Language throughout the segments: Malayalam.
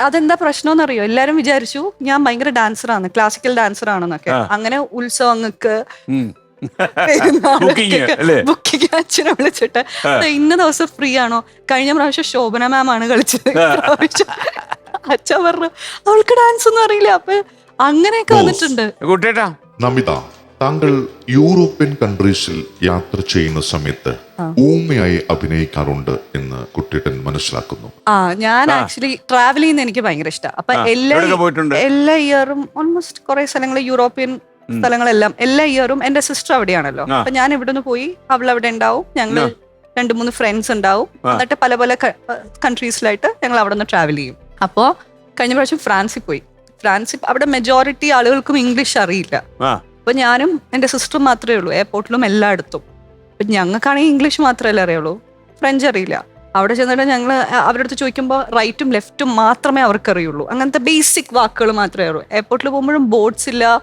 അതെന്താ പ്രശ്നം അറിയോ എല്ലാരും വിചാരിച്ചു ഞാൻ ഭയങ്കര ഡാൻസർ ആണ് ക്ലാസിക്കൽ ഡാൻസർ ആണെന്നൊക്കെ. അങ്ങനെ ഉത്സവങ്ങൾക്ക്? ബുക്കിംഗ് അച്ഛനെ വിളിച്ചിട്ട് ആ. "ദേ, ഇന്ന ദിവസം ഫ്രീ ആണോ? കഴിഞ്ഞ പ്രാവശ്യം ശോഭന മാം ആണ് കളിച്ചത്. അച്ഛ അച്ഛൻ പറഞ്ഞു അവൾക്ക് ഡാൻസ് ഒന്നും അറിയില്ല. അപ്പൊ അങ്ങനെയൊക്കെ. വന്നിട്ടുണ്ട്. കുട്ടേട്ടാ നമിത. താങ്കൾ യൂറോപ്യൻ കൺട്രീസിൽ യാത്ര ചെയ്യുന്ന സമയത്ത് ഊമയായി അഭിനയിക്കാറുണ്ട് എന്ന് കുട്ടിട്ടൻ മനസ്സിലാക്കുന്നു. ആ ഞാൻ ആക്ച്വലി ട്രാവൽ ചെയ്യുന്ന എനിക്ക് ഭയങ്കര ഇഷ്ടമാണ് അപ്പൊ എല്ലാ എല്ലാ ഇയറും ഓൾമോസ്റ്റ് കുറെ സ്ഥലങ്ങൾ യൂറോപ്യൻ സ്ഥലങ്ങളെല്ലാം എല്ലാ ഇയറും എന്റെ സിസ്റ്റർ അവിടെയാണല്ലോ. അപ്പൊ ഞാൻ ഇവിടെ നിന്ന് പോയി അവൾ അവിടെ ഉണ്ടാവും ഞങ്ങൾ രണ്ടു മൂന്ന് ഫ്രണ്ട്സ് ഉണ്ടാവും. എന്നിട്ട് പല പല കൺട്രീസിലായിട്ട് ഞങ്ങൾ അവിടെ നിന്ന് ട്രാവൽ ചെയ്യും. അപ്പോ കഴിഞ്ഞ പ്രാവശ്യം ഫ്രാൻസിൽ പോയി. ഫ്രാൻസിൽ അവിടെ മെജോറിറ്റി ആളുകൾക്കും ഇംഗ്ലീഷ് അറിയില്ല. ആ അപ്പൊ ഞാനും എന്റെ സിസ്റ്ററും മാത്രമേ ഉള്ളൂ. എയർപോർട്ടിലും എല്ലായിടത്തും. അപ്പൊ ഞങ്ങൾക്കാണെങ്കിൽ ഇംഗ്ലീഷ് മാത്രമല്ലേ അറിയുള്ളൂ. ഫ്രഞ്ച് അറിയില്ല. അവിടെ ചെന്നിട്ട് ഞങ്ങൾ അവരുടെ അടുത്ത് ചോദിക്കുമ്പോൾ റൈറ്റും ലെഫ്റ്റും മാത്രമേ അവർക്ക് അറിയുള്ളൂ. അങ്ങനത്തെ ബേസിക് വാക്കുകൾ മാത്രമേ അറിയൂ എയർപോർട്ടിൽ പോകുമ്പോഴും ബോർഡ്സ് ഇല്ല.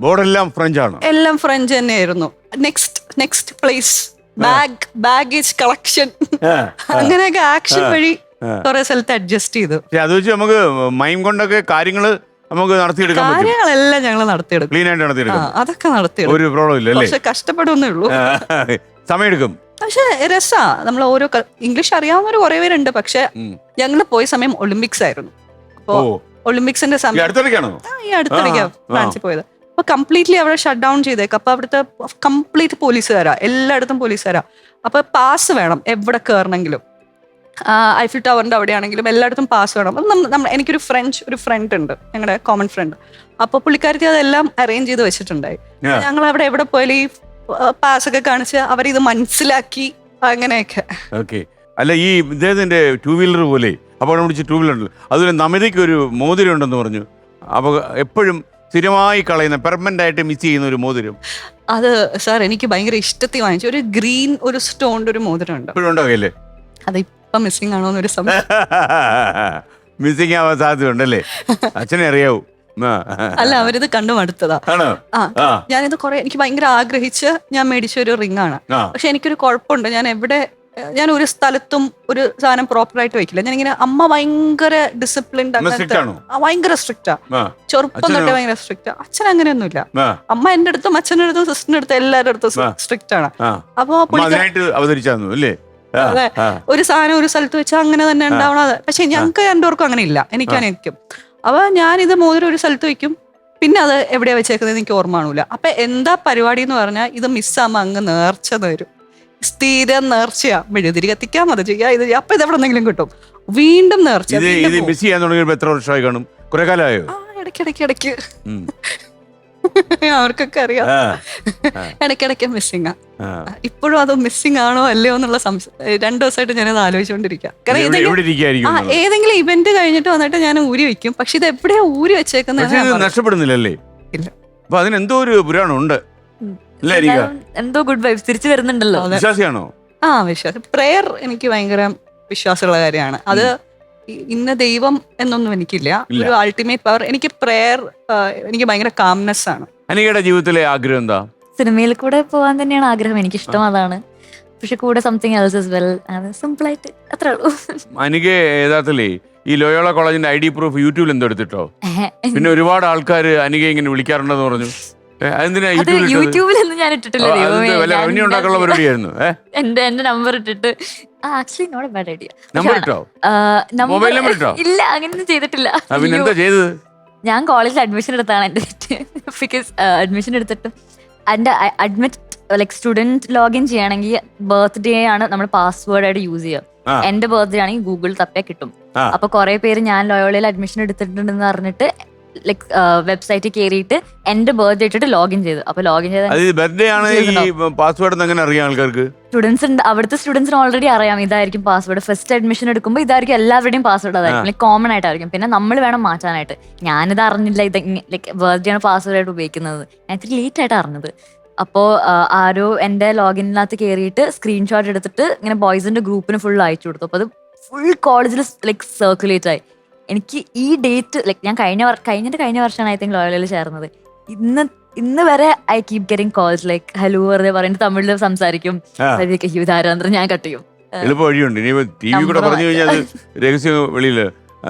ബോർഡ് എല്ലാം ഫ്രഞ്ച് ആണ്. എല്ലാം ഫ്രഞ്ച് തന്നെയായിരുന്നു. Next next place bag baggage collection അങ്ങനെയൊക്കെ ആക്ഷൻ വഴി കുറെ സ്ഥലത്ത് അഡ്ജസ്റ്റ് ചെയ്തു. അത് വെച്ച് നമുക്ക് മൈം കൊണ്ടൊക്കെ കാര്യങ്ങൾ നമുക്ക് നടത്തിയെടുക്കാൻ പറ്റും. കാര്യങ്ങളെല്ലാം ഞങ്ങൾ നടത്തിയെടുക്കും. ക്ലീൻ ആയിട്ട് ആ നടത്തിയെടുക്കും അതൊക്കെ നടത്തിയെടുക്കും. ഒരു പ്രോബ്ലം ഇല്ല അല്ലേ? പക്ഷെ കഷ്ടപ്പെടുന്നേ ഉള്ളൂ. സമയം സമയമെടുക്കും. പക്ഷെ രസാ. നമ്മൾ ഓരോ ക- ഇംഗ്ലീഷ് അറിയാവുന്നവർ കുറെ പേരുണ്ട് പക്ഷെ ഉം. ഞങ്ങൾ പോയ സമയം ഒളിമ്പിക്സ് ആയിരുന്നു. അപ്പോ ഓ. ഒളിമ്പിക്സിന്റെ ഈ സമയം അടുത്തിടയ്ക്കാണോ? ആ, ഈ അടുത്തിടയ്ക്ക് ആ, ആ. ഫ്രാൻസിൽ പോയത്. അപ്പൊ കംപ്ലീറ്റ്ലി അവിടെ ഷട്ട് ഡൗൺ ചെയ്തേക്ക്. അപ്പൊ അവിടുത്തെ കംപ്ലീറ്റ് പോലീസുകാരാ. എല്ലായിടത്തും പോലീസുകാരാ. അപ്പൊ പാസ് വേണം എവിടെ കയറണമെങ്കിലും ഐഫിൽ ടവറിന്റെ അവിടെയാണെങ്കിലും എല്ലായിടത്തും പാസ് വേണം. അപ്പം നമ്മ- നമ്മ- എനിക്കൊരു ഫ്രഞ്ച് ഒരു ഫ്രണ്ട് ഉണ്ട്. ഞങ്ങളുടെ കോമൺ ഫ്രണ്ട് അപ്പൊ പുള്ളിക്കാരത്തി അതെല്ലാം അറേഞ്ച് ചെയ്ത് വെച്ചിട്ടുണ്ടായി. ഞങ്ങൾ അവിടെ എവിടെ പോയാലും ഈ പാസ് ഒക്കെ കാണിച്ച് അവരിത് മനസ്സിലാക്കി അങ്ങനെയൊക്കെ. ഓക്കെ അല്ല ഈ ഇദ്ദേഹത്തിന്റെ ടൂ വീലർ പോലെ അപ്പോൾ വിളിച്ച് ടൂ വീലർ ഉണ്ടല്ലോ. അതുപോലെ നമിതയ്ക്ക് ഒരു മോതിരം ഉണ്ടെന്ന് പറഞ്ഞു. അപ്പൊ എപ്പോഴും സ്ഥിരമായി കളയുന്ന പെർമനന്റ് ആയിട്ട് മിസ് ചെയ്യുന്ന ഒരു മോതിരം. അത് സാർ എനിക്ക് ഭയങ്കര ഇഷ്ടത്തിൽ വാങ്ങിച്ചു. ഒരു ഗ്രീൻ ഒരു സ്റ്റോണിന്റെ ഒരു മോതിരം ഉണ്ട്. എപ്പോഴും ഉണ്ടാവില്ലേ അത് ഇപ്പൊ മിസ്സിംഗ് ആണോ എന്നൊരു സമയം മിസ്സിങ് ആവാൻ സാധ്യതയുണ്ടല്ലേ? അച്ഛനെ അറിയാവൂ. അല്ല അവരിത് കണ്ടു മടുത്തതാ. ആ ഞാനിത് കുറെ എനിക്ക് ഭയങ്കര ആഗ്രഹിച്ച് ഞാൻ മേടിച്ച ഒരു റിംഗ് ആണ് പക്ഷെ എനിക്കൊരു കുഴപ്പമുണ്ട് ഞാൻ എവിടെ ഞാൻ ഒരു സ്ഥലത്തും ഒരു സാധനം പ്രോപ്പർ ആയിട്ട് വെക്കില്ല. ഞാൻ ഇങ്ങനെ അമ്മ ഭയങ്കര ഡിസിപ്ലിൻഡ് ആണോ? ഭയങ്കര സ്ട്രിക്റ്റാ ചെറുപ്പം? തൊട്ടേ ഭയങ്കര സ്ട്രിക്റ്റ് അച്ഛൻ അങ്ങനെയൊന്നുമില്ല. ഒന്നുമില്ല അമ്മ എന്റെ അടുത്തും അച്ഛന്റെ അടുത്തും സിസ്റ്ററിന്റെ അടുത്തും എല്ലാവരുടെ അടുത്തും സ്ട്രിക്റ്റ് ആണ്. അപ്പൊ അല്ലേ. ഒരു സാധനം ഒരു സ്ഥലത്ത് വെച്ചാൽ അങ്ങനെ തന്നെ ഉണ്ടാവണം. പക്ഷെ ഞങ്ങൾക്ക് രണ്ടുപേർക്കും അങ്ങനെ ഇല്ല. എനിക്ക് എനിക്കും അപ്പൊ ഞാൻ ഇത് മോതിരം ഒരു സ്ഥലത്ത് വെക്കും. പിന്നെ അത് എവിടെയാ വെച്ചേക്കുന്നത് എനിക്ക് ഓർമ്മ കാണൂല. അപ്പൊ എന്താ പരിപാടി എന്ന് പറഞ്ഞാൽ ഇത് മിസ്സാകുമ്പോ അങ്ങ് നേർച്ച തരും സ്ഥിരം നേർച്ചയാ. മെഴുതിരി കത്തിക്കാം അത് ചെയ്യാം ഇത് അപ്പൊ ഇത് എവിടെ നിന്നെങ്കിലും കിട്ടും. വീണ്ടും നേർച്ച. ഇത് മിസ് ചെയ്യാൻ തുടങ്ങിയപ്പോ എത്ര വർഷമായി കാണും? കുറെ കാലമായോ? ആ ഇടയ്ക്കിടയ്ക്ക് ഇടയ്ക്ക്. അവർക്കൊക്കെ അറിയാം. ഇടയ്ക്കിടയ്ക്ക് മിസ്സിങ് ആ. ഇപ്പോഴും അത് മിസ്സിംഗ് ആണോ അല്ലയോ എന്നുള്ള സംശയം രണ്ടു ദിവസമായിട്ട് ഞാനത് ആലോചിച്ചുകൊണ്ടിരിക്കുക കാരണം എവിടെ- ഏതെങ്കിലും എവിടെ ആ ഏതെങ്കിലും ഇവന്റ് കഴിഞ്ഞിട്ട് വന്നിട്ട് ഞാൻ ഊരി വെക്കും. പക്ഷെ ഇത് എവിടെയാ ഊരി വെച്ചേക്കുന്നത് ഇത് നഷ്ടപ്പെടുന്നില്ലല്ലേ. അപ്പൊ അതിനെന്തോ ഒരു പുരാണം ഉണ്ട് എന്തോ ഗുഡ് വൈബ്സ് തിരിച്ചു വരുന്നുണ്ടല്ലോ. വിശ്വാസിയാണോ? ആ വിശ്വാസം പ്രെയർ എനിക്ക് ഭയങ്കര വിശ്വാസമുള്ള കാര്യമാണ്. അത് ഇന്ന ദൈവം എന്നൊന്നും എനിക്കില്ല. ഒരു അൾട്ടിമേറ്റ് പവർ എനിക്ക് പ്രെയർ എനിക്ക് ഭയങ്കര കാംനെസ് ആണ്. അനികയുടെ ജീവിതത്തിലെ ആഗ്രഹം എന്താ? സിനിമയിൽ കൂടെ പോകാൻ തന്നെയാണ് ആഗ്രഹം. എനിക്ക് ഇഷ്ടം അതാണ്. പക്ഷെ കൂടെ സംതിങ് എൽസ് ഇസ് വെൽ അത് സിമ്പിൾ ആയിട്ട് അത്രേ ഉള്ളൂ. അനിക യഥാർത്ഥത്തിലേ ഈ ലോയോള കോളേജിന്റെ ഐ ഡി പ്രൂഫ് യൂട്യൂബിൽ എന്തോ എടുത്തിട്ടോ? പിന്നെ ഒരുപാട് ആൾക്കാർ അനിക ഇങ്ങനെ വിളിക്കാറുണ്ടെന്ന് പറഞ്ഞു. അതെന്തിനാ? യൂട്യൂബിലൊന്നും ഞാൻ ഇട്ടിട്ടില്ല ഉണ്ടാക്കാനുള്ള എന്താ പരിപാടിയായിരുന്നു? എന്റെ എന്റെ നമ്പർ ഇട്ടിട്ട്. Actually not bad idea number ഇട്ടോ? മൊബൈൽ നമ്പർ ഇട്ടോ? ഇല്ല അങ്ങനെയൊന്നും ചെയ്തിട്ടില്ല. ചെയ്തത്? ഞാൻ കോളേജിൽ അഡ്മിഷൻ എടുത്താണ് എന്റെ ബിക്കോസ് അഡ്മിഷൻ എടുത്തിട്ട് എന്റെ അഡ്മിറ്റ് ലൈക് സ്റ്റുഡന്റ് ലോഗിൻ ചെയ്യണമെങ്കിൽ ബർത്ത്ഡേ ആണ് നമ്മൾ പാസ്വേഡ് ആയിട്ട് യൂസ്. ചെയ്യുക. എന്റെ ബർത്ത്ഡേ ആണെങ്കിൽ ഗൂഗിൾ തപ്പേ കിട്ടും. അപ്പൊ കുറെ പേര് ഞാൻ ലോയോളയിൽ അഡ്മിഷൻ എടുത്തിട്ടുണ്ടെന്ന് പറഞ്ഞിട്ട് ലൈക് വെബ്സൈറ്റിൽ കയറിയിട്ട് എന്റെ ബർത്ത്ഡേ ഇട്ടിട്ട് ലോഗിൻ ചെയ്തു. അപ്പൊ ലോഗിൻ ചെയ്ത അത് ബർത്ത്ഡേ ആണ് ഈ? പാസ്വേഡ് എങ്ങനെ അറിയാം ആൾക്കാർക്ക്? സ്റ്റുഡൻസ് ഉണ്ട്. അവിടുത്തെ സ്റ്റുഡൻസിന് ഓൾറെഡി അറിയാം ഇതായിരിക്കും പാസ്വേഡ് ഫസ്റ്റ് അഡ്മിഷൻ എടുക്കുമ്പോൾ ഇതായിരിക്കും എല്ലാവരുടെയും പാസ്വേഡ് അതായിരിക്കും. ലൈക് കോമൺ ആയിട്ടായിരിക്കും. പിന്നെ നമ്മൾ വേണം മാറ്റാനായിട്ട്. ഞാനിത് അറിഞ്ഞില്ല. ഇത് ലൈക്ക് ബർത്ത്ഡേ ആണ് പാസ്വേഡ് ആയിട്ട് ഉപയോഗിക്കുന്നത്. ഞാൻ ഇത്തിരി ലേറ്റ് ആയിട്ട് അറിഞ്ഞത്. അപ്പോൾ ആരോ എന്റെ ലോഗിനകത്ത് കയറിയിട്ട് സ്ക്രീൻഷോട്ട് എടുത്തിട്ട് ഇങ്ങനെ ബോയ്സിന്റെ ഗ്രൂപ്പിന് ഫുൾ അയച്ചു കൊടുത്തു. അപ്പോൾ അത് ഫുൾ കോളേജിൽ ലൈക് സർക്കുലേറ്റ് ആയി. എനിക്ക് ഈ ഡേറ്റ് ലൈക്ക് ഞാൻ കഴിഞ്ഞ കഴിഞ്ഞിട്ട് കഴിഞ്ഞ വർഷമാണ് ഐ തിങ്ക് ലോയലിൽ ചേർന്നത്. ഇന്ന് ഇന്ന് വരെ I keep getting calls like hello വെറുതെ പറയുന്നത് തമിഴിൽ സംസാരിക്കും. ഇതാരാന്തരം ഞാൻ കട്ട് ചെയ്യും. എളുപ്പ വഴിയുണ്ട്. ഇനി ടി വി കൂടെ Number പറഞ്ഞു കഴിഞ്ഞാൽ രഹസ്യ വെളിയിൽ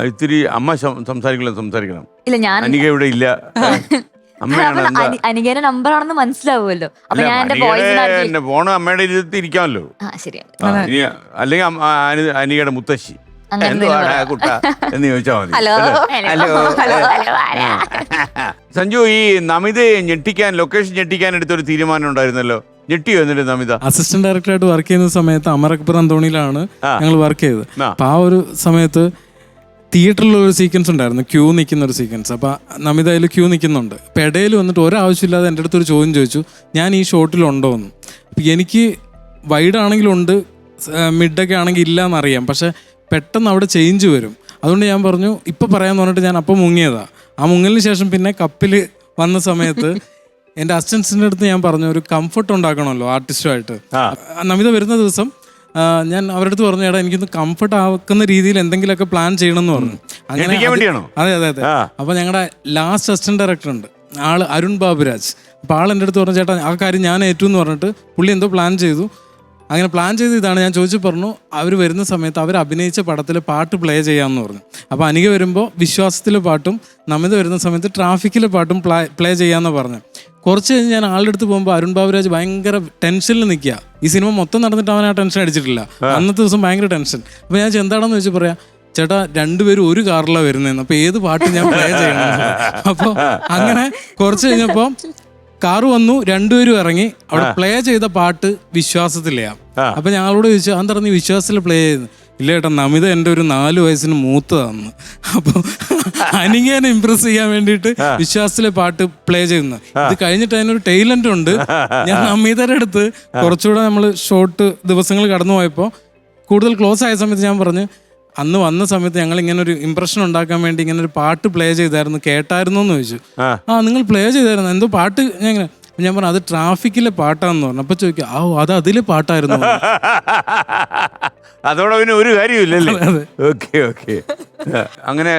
ഇത്തിരി അമ്മ സംസാരിക്കണം സംസാരിക്കണം. ഇല്ല ഞാൻ അനിക ഇവിടെ ഇല്ല. അമ്മയാണ് അപ്പൊ അനികേന്റെ നമ്പർ ആണെന്ന് മനസ്സിലാവുമല്ലോ. അപ്പൊ ഞാൻ എന്റെ വോയിസ് ഫോണ് അമ്മയുടെ ഇരുത്തി ഇരിക്കാമല്ലോ. ശരിയാണ്. അല്ലെങ്കിൽ അനികയുടെ മുത്തശ്ശി. എന്തുവാണ് കുട്ട? എന്ന് ചോദിച്ചാൽ മതി. ഹലോ? ഹലോ? സഞ്ജു ഈ നമിതയെ ഞെട്ടിക്കാൻ ലൊക്കേഷൻ ഞെട്ടിക്കാൻ എടുത്തൊരു തീരുമാനം ഉണ്ടായിരുന്നല്ലോ. ഞെട്ടിയോ എന്നിട്ട് നമിത? അസിസ്റ്റന്റ് ഡയറക്ടറായിട്ട് വർക്ക് ചെയ്യുന്ന സമയത്ത് അമർ അക്ബർ അന്തോണിയിലാണ്. ഞങ്ങൾ വർക്ക് ചെയ്തത്. അപ്പൊ ആ ഒരു സമയത്ത് തിയേറ്ററിൽ ഒരു സീക്വൻസ് ഉണ്ടായിരുന്നു. ക്യൂ നിൽക്കുന്ന ഒരു സീക്വൻസ് അപ്പൊ നമിത അതിൽ ക്യൂ നിൽക്കുന്നുണ്ട്. അപ്പൊ ഇടയിൽ വന്നിട്ട് ഒരാവശ്യമില്ലാതെ എന്റെ അടുത്തൊരു ചോദ്യം ചോദിച്ചു. ഞാൻ ഈ ഷോട്ടിലുണ്ടോ എന്ന്. അപ്പൊ എനിക്ക് വൈഡ് ആണെങ്കിലും ഉണ്ട് മിഡൊക്കെ ആണെങ്കിൽ ഇല്ല എന്നറിയാം പക്ഷെ പെട്ടെന്ന് അവിടെ ചേഞ്ച് വരും. അതുകൊണ്ട് ഞാൻ പറഞ്ഞു ഇപ്പൊ പറയാന്ന് പറഞ്ഞിട്ട് ഞാൻ അപ്പം മുങ്ങിയതാ. ആ മുങ്ങലിന് ശേഷം പിന്നെ കപ്പിൽ വന്ന സമയത്ത് എന്റെ അസിസ്റ്റൻസിന്റെ അടുത്ത് ഞാൻ പറഞ്ഞു ഒരു കംഫർട്ട് ഉണ്ടാക്കണമല്ലോ ആർട്ടിസ്റ്റുമായിട്ട്. നമിത വരുന്ന ദിവസം ഞാൻ അവരുടെ അടുത്ത് പറഞ്ഞു എടാ എനിക്കൊന്ന് കംഫർട്ട് ആക്കുന്ന രീതിയിൽ എന്തെങ്കിലുമൊക്കെ പ്ലാൻ ചെയ്യണം എന്ന് പറഞ്ഞു അങ്ങനെ അത്-? അതെ അതെ അതെ. ആ. അപ്പൊ ഞങ്ങളുടെ ലാസ്റ്റ് അസിസ്റ്റന്റ് ഡയറക്ടർ ഉണ്ട്. ആൾ അരുൺ ബാബുരാജ്. അപ്പൊ ആൾ എന്റെ അടുത്ത് പറഞ്ഞു ചേട്ടാ ആ കാര്യം ഞാൻ ഏറ്റു എന്ന് പറഞ്ഞിട്ട് പുള്ളി എന്തോ പ്ലാൻ ചെയ്തു. അങ്ങനെ പ്ലാൻ ചെയ്ത് ഇതാണ്. ഞാൻ ചോദിച്ചു പറഞ്ഞു അവർ വരുന്ന സമയത്ത് അവർ അഭിനയിച്ച പടത്തിലെ പാട്ട് പ്ലേ ചെയ്യാമെന്ന് പറഞ്ഞു. അപ്പോൾ അനിക വരുമ്പോൾ വിശ്വാസത്തിലെ പാട്ടും നമിത വരുന്ന സമയത്ത് ട്രാഫിക്കിലെ പാട്ടും പ്ലേ പ്ലേ ചെയ്യാമെന്ന് പറഞ്ഞു. കുറച്ച് കഴിഞ്ഞ് ഞാൻ ആളുടെ അടുത്ത് പോകുമ്പോൾ അരുൺ ബാബുരാജ് ഭയങ്കര ടെൻഷനിൽ നിൽക്കുക. ഈ സിനിമ മൊത്തം നടന്നിട്ട് അവൻ ആ ടെൻഷൻ അടിച്ചിട്ടില്ല. അന്നത്തെ ദിവസം ഭയങ്കര ടെൻഷൻ അപ്പോൾ ഞാൻ എന്താണെന്ന് വെച്ച് പറയാം? ചേട്ടാ രണ്ടുപേരും ഒരു കാറിലാണ് വരുന്നതെന്ന് അപ്പോൾ ഏത് പാട്ട് ഞാൻ പ്ലേ ചെയ്യണം. അപ്പോൾ അങ്ങനെ കുറച്ച് കഴിഞ്ഞപ്പോ കാറ് വന്നു രണ്ടുപേരും ഇറങ്ങി. അവിടെ പ്ലേ ചെയ്ത പാട്ട് വിശ്വാസത്തിലെയാ അപ്പൊ ഞങ്ങളോട് ചോദിച്ചു അതെന്താ നീ വിശ്വാസത്തിൽ പ്ലേ ചെയ്യുന്നു? ഇല്ല ഏട്ടാ നമിത എന്റെ ഒരു നാല് വയസ്സിന് മൂത്തതാന്ന്. അപ്പൊ അനിങ്ങനെ ഇമ്പ്രസ് ചെയ്യാൻ വേണ്ടിയിട്ട് വിശ്വാസത്തിലെ പാട്ട് പ്ലേ ചെയ്യുന്നു. ഇത് കഴിഞ്ഞിട്ട് അതിനൊരു ടൈലന്റ് ഉണ്ട്. ഞാൻ നമിതയുടെ അടുത്ത് കുറച്ചുകൂടെ നമ്മൾ ഷോർട്ട് ദിവസങ്ങൾ കടന്നു പോയപ്പോൾ കൂടുതൽ ക്ലോസ് ആയ സമയത്ത് ഞാൻ പറഞ്ഞു അന്ന് വന്ന സമയത്ത് ഞങ്ങൾ ഇങ്ങനെ ഒരു ഇമ്പ്രഷൻ ഉണ്ടാക്കാൻ വേണ്ടി ഇങ്ങനെ ഒരു പാട്ട് പ്ലേ ചെയ്തായിരുന്നു. കേട്ടായിരുന്നു എന്ന് ചോദിച്ചു. ആ. നിങ്ങൾ പ്ലേ ചെയ്തായിരുന്നു? എന്തോ പാട്ട് ഞാൻ ഇങ്ങനെ ഞാൻ പറഞ്ഞു അത് ട്രാഫിക്കിലെ പാട്ടാന്ന് പറഞ്ഞു. അപ്പൊ ചോദിക്കുക ആ അത് അതിലെ പാട്ടായിരുന്നു. എന്ന്." അതോടെ പിന്നെ ഒരു കാര്യമില്ലല്ലേ ഓക്കെ ഓക്കെ. അങ്ങനെ